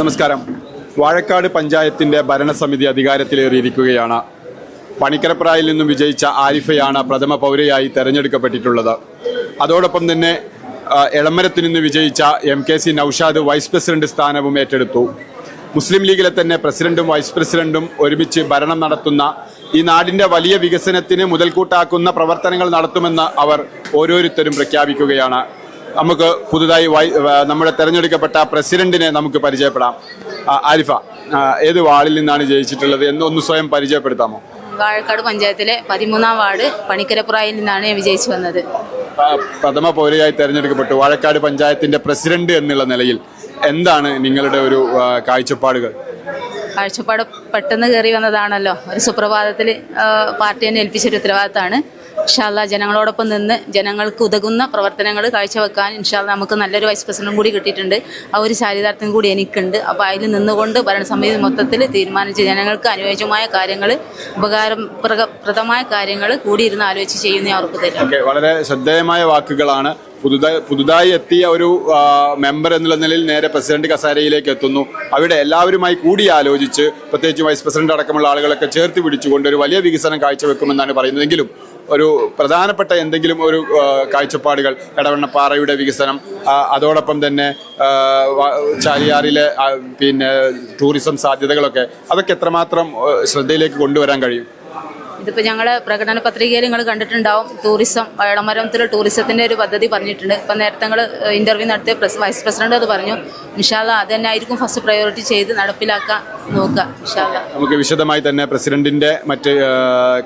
നമസ്കാരം. വാഴക്കാട് പഞ്ചായത്തിന്റെ ഭരണസമിതി അധികാരത്തിലേറിയിരിക്കുകയാണ്. പണിക്കരപ്രായിൽ നിന്നും വിജയിച്ച ആരിഫയാണ് പ്രഥമ പൗരയായി തെരഞ്ഞെടുക്കപ്പെട്ടിട്ടുള്ളത്. അതോടൊപ്പം തന്നെ എളമരത്തിൽ നിന്ന് വിജയിച്ച M K C Naushad vice president സ്ഥാനവും ഏറ്റെടുത്തു. മുസ്ലിം ലീഗിലെ തന്നെ പ്രസിഡന്റും വൈസ് പ്രസിഡന്റും ഒരുമിച്ച് ഭരണം നടത്തുന്ന ഈ നാടിന്റെ വലിയ വികസനത്തിന് മുതൽക്കൂട്ടാക്കുന്ന പ്രവർത്തനങ്ങൾ നടത്തുമെന്ന് അവർ ഓരോരുത്തരും പ്രഖ്യാപിക്കുകയാണ്. നമുക്ക് പുതുതായി നമ്മുടെ തെരഞ്ഞെടുക്കപ്പെട്ട പ്രസിഡന്റിനെ നമുക്ക് പരിചയപ്പെടാം. ആരിഫ ഏത് വാർഡിൽ നിന്നാണ് ജയിച്ചിട്ടുള്ളത് എന്ന് ഒന്ന് സ്വയം പരിചയപ്പെടുത്താമോ? വാഴക്കാട് പഞ്ചായത്തിലെ പതിമൂന്നാം വാർഡ് പണിക്കരപ്പുറയിൽ നിന്നാണ് വിജയിച്ചു വന്നത്. പ്രഥമ പൗരയായി തെരഞ്ഞെടുക്കപ്പെട്ടു വാഴക്കാട് പഞ്ചായത്തിന്റെ പ്രസിഡന്റ് എന്നുള്ള നിലയിൽ എന്താണ് നിങ്ങളുടെ ഒരു കാഴ്ചപ്പാടുകൾ? കാഴ്ചപ്പാട് പെട്ടെന്ന് കയറി വന്നതാണല്ലോ. ഒരു സുപ്രഭാതത്തിൽ പാർട്ടി തന്നെ ഏൽപ്പിച്ചൊരു ഉത്തരവാദിത്തമാണ്. ഇൻഷാല്ല ജനങ്ങളോടൊപ്പം നിന്ന് ജനങ്ങൾക്ക് ഉതകുന്ന പ്രവർത്തനങ്ങൾ കാഴ്ചവെക്കാൻ ഇൻഷാല്ല നമുക്ക് നല്ലൊരു വൈസ് പ്രസിഡന്റും കൂടി കിട്ടിയിട്ടുണ്ട്. ആ ഒരു ചാരിതാർത്ഥ്യം കൂടി എനിക്കുണ്ട്. അപ്പോൾ അതിൽ നിന്നുകൊണ്ട് ഭരണസമിതി മൊത്തത്തിൽ തീരുമാനിച്ച് ജനങ്ങൾക്ക് അനുയോജ്യമായ കാര്യങ്ങൾ ഉപകാരപ്രദമായ കാര്യങ്ങൾ കൂടിയിരുന്ന് ആലോചിച്ച് ചെയ്യുന്ന ഉറപ്പ് തരും. വളരെ ശ്രദ്ധേയമായ വാക്കുകളാണ്. പുതുതായി പുതുതായി എത്തിയ ഒരു മെമ്പർ എന്നുള്ള നിലയിൽ നേരെ പ്രസിഡന്റ് കസാരയിലേക്ക് എത്തുന്നു. അവിടെ എല്ലാവരുമായി കൂടി ആലോചിച്ച് പ്രത്യേകിച്ച് വൈസ് പ്രസിഡന്റ് അടക്കമുള്ള ആളുകളൊക്കെ ചേർത്ത് പിടിച്ചുകൊണ്ട് ഒരു വലിയ വികസനം കാഴ്ചവെക്കുമെന്നാണ് പറയുന്നതെങ്കിലും ഒരു പ്രധാനപ്പെട്ട എന്തെങ്കിലും ഒരു കാഴ്ചപ്പാടുകൾ എടവണ്ണപ്പാറയുടെ വികസനം അതോടൊപ്പം തന്നെ ചാലിയാറിലെ പിന്നെ ടൂറിസം സാധ്യതകളൊക്കെ അതൊക്കെ എത്രമാത്രം ശ്രദ്ധയിലേക്ക് കൊണ്ടുവരാൻ കഴിയും? ഇതിപ്പോൾ ഞങ്ങൾ പ്രകടന പത്രികയിൽ നിങ്ങൾ കണ്ടിട്ടുണ്ടാവും ടൂറിസം വയളമരത്തിൽ ടൂറിസത്തിന്റെ ഒരു പദ്ധതി പറഞ്ഞിട്ടുണ്ട്. ഇപ്പം നേരത്തെ ഞങ്ങൾ ഇന്റർവ്യൂ നടത്തിയ പ്രസ് വൈസ് പ്രസിഡന്റ് അത് പറഞ്ഞു. ഇൻഷാല്ല അത് തന്നെ ആയിരിക്കും ഫസ്റ്റ് പ്രയോറിറ്റി ചെയ്ത് നടപ്പിലാക്കാൻ നോക്കുക ഇൻഷാല്ല നമുക്ക് വിശദമായി തന്നെ പ്രസിഡന്റിന്റെ മറ്റ്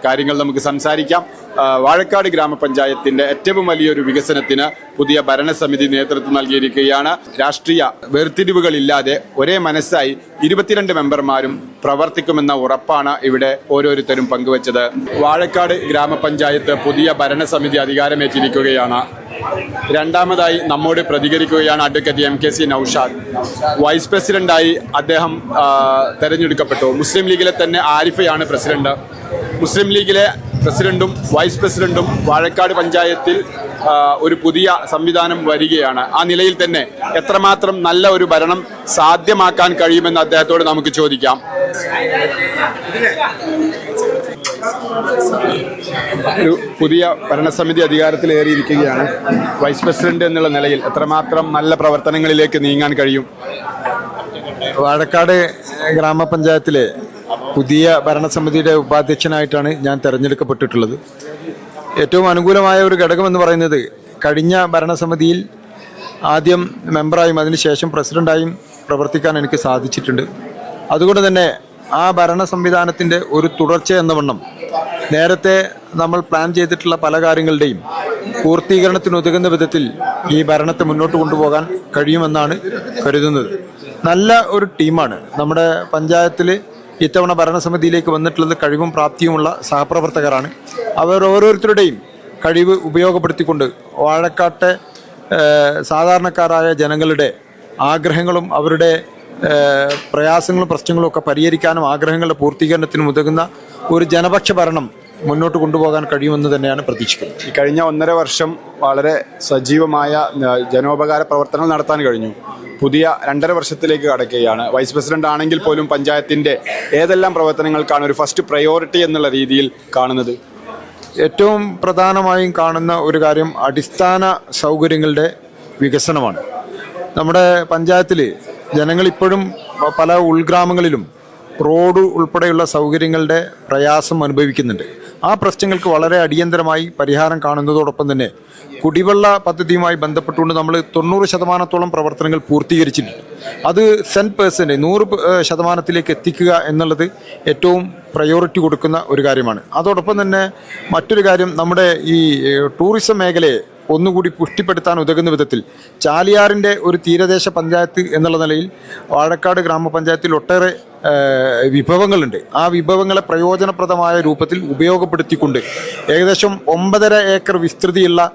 കാര്യങ്ങൾ നമുക്ക് സംസാരിക്കാം. വാഴക്കാട് ഗ്രാമപഞ്ചായത്തിന്റെ ഏറ്റവും വലിയൊരു വികസനത്തിന് പുതിയ ഭരണസമിതി നേതൃത്വം നൽകിയിരിക്കുകയാണ്. രാഷ്ട്രീയ വേർതിരിവുകളില്ലാതെ ഒരേ മനസ്സായി ഇരുപത്തിരണ്ട് മെമ്പർമാരും പ്രവർത്തിക്കുമെന്ന ഉറപ്പാണ് ഇവിടെ ഓരോരുത്തരും പങ്കുവച്ചത്. വാഴക്കാട് ഗ്രാമപഞ്ചായത്ത് പുതിയ ഭരണസമിതി അധികാരമേറ്റിരിക്കുകയാണ്. രണ്ടാമതായി നമ്മോട് പ്രതികരിക്കുകയാണ് advocate M K C Naushad. Vice പ്രസിഡന്റായി അദ്ദേഹം തെരഞ്ഞെടുക്കപ്പെട്ടു. മുസ്ലിം ലീഗിലെ തന്നെ ആരിഫയാണ് പ്രസിഡന്റ്. മുസ്ലിം ലീഗിലെ പ്രസിഡന്റും വൈസ് പ്രസിഡന്റും വാഴക്കാട് പഞ്ചായത്തിൽ ഒരു പുതിയ സംവിധാനം വരികയാണ്. ആ നിലയിൽ തന്നെ എത്രമാത്രം നല്ല ഒരു ഭരണം സാധ്യമാക്കാൻ കഴിയുമെന്ന് അദ്ദേഹത്തോട് നമുക്ക് ചോദിക്കാം. ഒരു പുതിയ ഭരണസമിതി അധികാരത്തിലേറിയിരിക്കുകയാണ് വൈസ് പ്രസിഡന്റ് എന്നുള്ള നിലയിൽ എത്രമാത്രം നല്ല പ്രവർത്തനങ്ങളിലേക്ക് നീങ്ങാൻ കഴിയും? വാഴക്കാട് ഗ്രാമപഞ്ചായത്തിലെ പുതിയ ഭരണസമിതിയുടെ ഉപാധ്യക്ഷനായിട്ടാണ് ഞാൻ തിരഞ്ഞെടുക്കപ്പെട്ടിട്ടുള്ളത്. ഏറ്റവും അനുകൂലമായ ഒരു ഘടകം എന്ന് പറയുന്നത് കഴിഞ്ഞ ഭരണസമിതിയിൽ ആദ്യം മെമ്പറായും അതിനുശേഷം പ്രസിഡന്റായും പ്രവർത്തിക്കാൻ എനിക്ക് സാധിച്ചിട്ടുണ്ട്. അതുകൊണ്ട് തന്നെ ആ ഭരണ സംവിധാനത്തിന്റെ ഒരു തുടർച്ച എന്ന വണ്ണം നേരത്തെ നമ്മൾ പ്ലാൻ ചെയ്തിട്ടുള്ള പല കാര്യങ്ങളുടെയും പൂർത്തീകരണത്തിന് ഉതകുന്ന വിധത്തിൽ ഈ ഭരണത്തെ മുന്നോട്ട് കൊണ്ടുപോകാൻ കഴിയുമെന്നാണ് കരുതുന്നത്. നല്ല ഒരു ടീമാണ്. നമ്മുടെ പഞ്ചായത്തിൽ ഇത്തവണ ഭരണസമിതിയിലേക്ക് വന്നിട്ടുള്ളത് കഴിവും പ്രാപ്തിയുമുള്ള സഹപ്രവർത്തകരാണ്. അവർ ഓരോരുത്തരുടെയും കഴിവ് ഉപയോഗപ്പെടുത്തിക്കൊണ്ട് വാഴക്കാട്ടെ സാധാരണക്കാരായ ജനങ്ങളുടെ ആഗ്രഹങ്ങളും അവരുടെ പ്രയാസങ്ങളും പ്രശ്നങ്ങളും ഒക്കെ പരിഹരിക്കാനും ആഗ്രഹങ്ങളുടെ പൂർത്തീകരണത്തിനും ഉതകുന്ന ഒരു ജനപക്ഷ ഭരണം മുന്നോട്ട് കൊണ്ടുപോകാൻ കഴിയുമെന്ന് തന്നെയാണ് പ്രതീക്ഷിക്കുന്നത്. ഈ കഴിഞ്ഞ ഒന്നര വർഷം വളരെ സജീവമായ ജനോപകാര പ്രവർത്തനങ്ങൾ നടത്താൻ കഴിഞ്ഞു. പുതിയ രണ്ടര വർഷത്തിലേക്ക് കടക്കുകയാണ്. വൈസ് പ്രസിഡന്റ് ആണെങ്കിൽ പോലും പഞ്ചായത്തിന്റെ ഏതെല്ലാം പ്രവർത്തനങ്ങൾക്കാണ് ഒരു ഫസ്റ്റ് പ്രയോറിറ്റി എന്നുള്ള രീതിയിൽ കാണുന്നത്? ഏറ്റവും പ്രധാനമായും കാണുന്ന ഒരു കാര്യം അടിസ്ഥാന സൗകര്യങ്ങളുടെ വികസനമാണ്. നമ്മുടെ പഞ്ചായത്തിൽ ജനങ്ങൾ ഇപ്പോഴും പല ഉൾഗ്രാമങ്ങളിലും റോഡ് ഉൾപ്പെടെയുള്ള സൗകര്യങ്ങളുടെ പ്രയാസം അനുഭവിക്കുന്നുണ്ട്. ആ പ്രശ്നങ്ങൾക്ക് വളരെ അടിയന്തരമായി പരിഹാരം കാണുന്നതോടൊപ്പം തന്നെ കുടിവെള്ള പദ്ധതിയുമായി ബന്ധപ്പെട്ടുകൊണ്ട് നമ്മൾ തൊണ്ണൂറ് ശതമാനത്തോളം പ്രവർത്തനങ്ങൾ പൂർത്തീകരിച്ചിട്ടുണ്ട്. അത് സെന്റ് പേഴ്സന്റ് നൂറ് ശതമാനത്തിലേക്ക് എത്തിക്കുക എന്നുള്ളത് ഏറ്റവും പ്രയോറിറ്റി കൊടുക്കുന്ന ഒരു കാര്യമാണ്. അതോടൊപ്പം തന്നെ മറ്റൊരു കാര്യം നമ്മുടെ ഈ ടൂറിസം മേഖലയെ ഒന്നുകൂടി പുഷ്ടിപ്പെടുത്താൻ ഉതകുന്ന വിധത്തിൽ ചാലിയാറിന്റെ ഒരു തീരദേശ പഞ്ചായത്ത് എന്നുള്ള നിലയിൽ വാഴക്കാട് ഗ്രാമപഞ്ചായത്തിൽ ഒട്ടേറെ വിഭവങ്ങളുണ്ട്. ആ വിഭവങ്ങളെ പ്രയോജനപ്രദമായ രൂപത്തിൽ ഉപയോഗപ്പെടുത്തിക്കൊണ്ട് ഏകദേശം ഒമ്പതര ഏക്കർ വിസ്തൃതിയുള്ള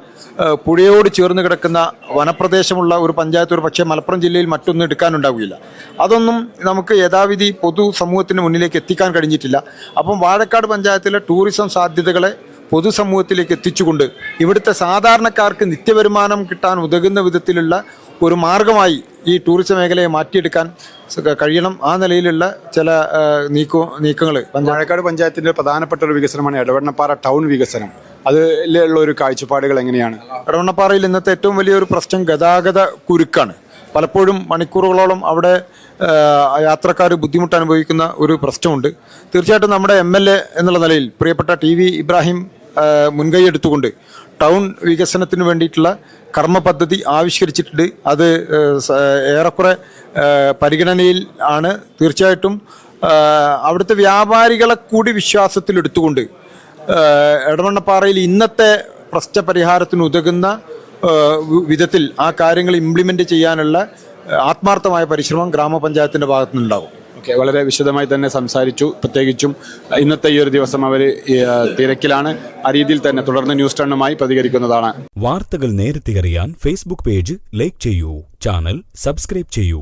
പുഴയോട് ചേർന്ന് കിടക്കുന്ന വനപ്രദേശമുള്ള ഒരു പഞ്ചായത്ത് ഒരു പക്ഷേ മലപ്പുറം ജില്ലയിൽ മറ്റൊന്നും എടുക്കാനുണ്ടാവുകയില്ല. അതൊന്നും നമുക്ക് യഥാവിധി പൊതു സമൂഹത്തിന് മുന്നിലേക്ക് എത്തിക്കാൻ കഴിഞ്ഞിട്ടില്ല. അപ്പം വാഴക്കാട് പഞ്ചായത്തിലെ ടൂറിസം സാധ്യതകളെ പൊതുസമൂഹത്തിലേക്ക് എത്തിച്ചുകൊണ്ട് ഇവിടുത്തെ സാധാരണക്കാർക്ക് നിത്യവരുമാനം കിട്ടാൻ ഉതകുന്ന വിധത്തിലുള്ള ഒരു മാർഗമായി ഈ ടൂറിസം മേഖലയെ മാറ്റിയെടുക്കാൻ കഴിയണം. ആ നിലയിലുള്ള ചില നീക്കോ നീക്കങ്ങൾ വാഴക്കാട് പഞ്ചായത്തിന്റെ പ്രധാനപ്പെട്ട ഒരു വികസനമാണ് ഇടവണ്ണപ്പാറ ടൗൺ വികസനം. അതിലുള്ള ഒരു കാഴ്ചപ്പാടുകൾ എങ്ങനെയാണ്? ഇടവണ്ണപ്പാറയിൽ ഇന്നത്തെ ഏറ്റവും വലിയൊരു പ്രശ്നം ഗതാഗത കുരുക്കാണ്. പലപ്പോഴും മണിക്കൂറുകളോളം അവിടെ യാത്രക്കാർ ബുദ്ധിമുട്ട് അനുഭവിക്കുന്ന ഒരു പ്രശ്നമുണ്ട്. തീർച്ചയായിട്ടും നമ്മുടെ എം എൽ എ എന്നുള്ള നിലയിൽ പ്രിയപ്പെട്ട ടി വി ഇബ്രാഹിം മുൻകൈ എടുത്തുകൊണ്ട് ടൗൺ വികസനത്തിന് വേണ്ടിയിട്ടുള്ള കർമ്മ പദ്ധതി ആവിഷ്കരിച്ചിട്ടുണ്ട്. അത് ഏറെക്കുറെ പരിഗണനയിൽ ആണ്. തീർച്ചയായിട്ടും അവിടുത്തെ വ്യാപാരികളെ കൂടി വിശ്വാസത്തിലെടുത്തുകൊണ്ട് എടമണ്ണപ്പാറയിൽ ഇന്നത്തെ പ്രശ്നപരിഹാരത്തിന് ഉതകുന്ന വിധത്തിൽ ആ കാര്യങ്ങൾ ഇംപ്ലിമെന്റ് ചെയ്യാനുള്ള ആത്മാർത്ഥമായ പരിശ്രമം ഗ്രാമപഞ്ചായത്തിന്റെ ഭാഗത്തു നിന്നുണ്ടാവും ഓക്കെ വളരെ വിശദമായി തന്നെ സംസാരിച്ചു. പ്രത്യേകിച്ചും ഇന്നത്തെ ഈ ഒരു ദിവസം അവർ തിരക്കിലാണ്. ആ രീതിയിൽ തന്നെ തുടർന്ന് ന്യൂസ് ടണ്ണുമായി പ്രതികരിക്കുന്നതാണ്. വാർത്തകൾ നേരത്തെ അറിയാൻ ഫേസ്ബുക്ക് പേജ് ലൈക്ക് ചെയ്യൂ. ചാനൽ സബ്സ്ക്രൈബ് ചെയ്യൂ.